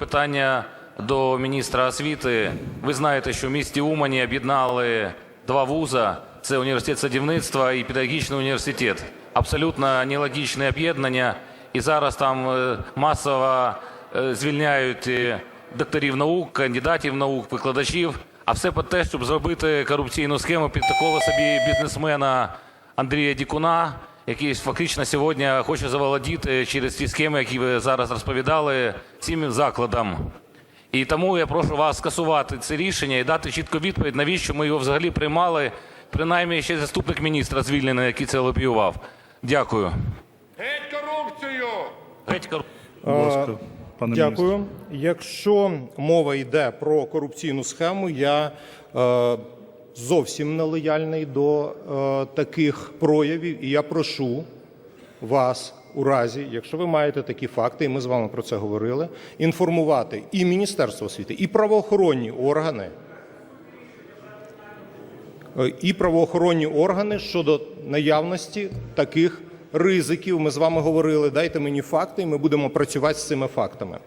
Питання до міністра освіти. Ви знаєте, що в місті Умані об'єднали два вуза: це університет садівництва і педагогічний університет. Абсолютно нелогічне об'єднання. І зараз там е, масово е, звільняють е, докторів наук, кандидатів наук, викладачів. А все по те, щоб зробити корупційну схему під такого собі бізнесмена Андрія Дікуна, який фактично сьогодні хоче заволодіти через ті схеми, які ви зараз розповідали, цим закладом. І тому я прошу вас скасувати це рішення і дати чітку відповідь, навіщо ми його взагалі приймали, принаймні ще заступник міністра звільнений, який це лобіював. Дякую. Геть корупцію! Геть кору- Будь ласка, пане міністр. Дякую. Якщо мова йде про корупційну схему, я е, зовсім не лояльний до е, таких проявів, і я прошу вас у разі, якщо ви маєте такі факти, і ми з вами про це говорили, інформувати і Міністерство освіти, і правоохоронні органи. е, І правоохоронні органи щодо наявності таких ризиків. Ми з вами говорили. Дайте мені факти, і ми будемо працювати з цими фактами.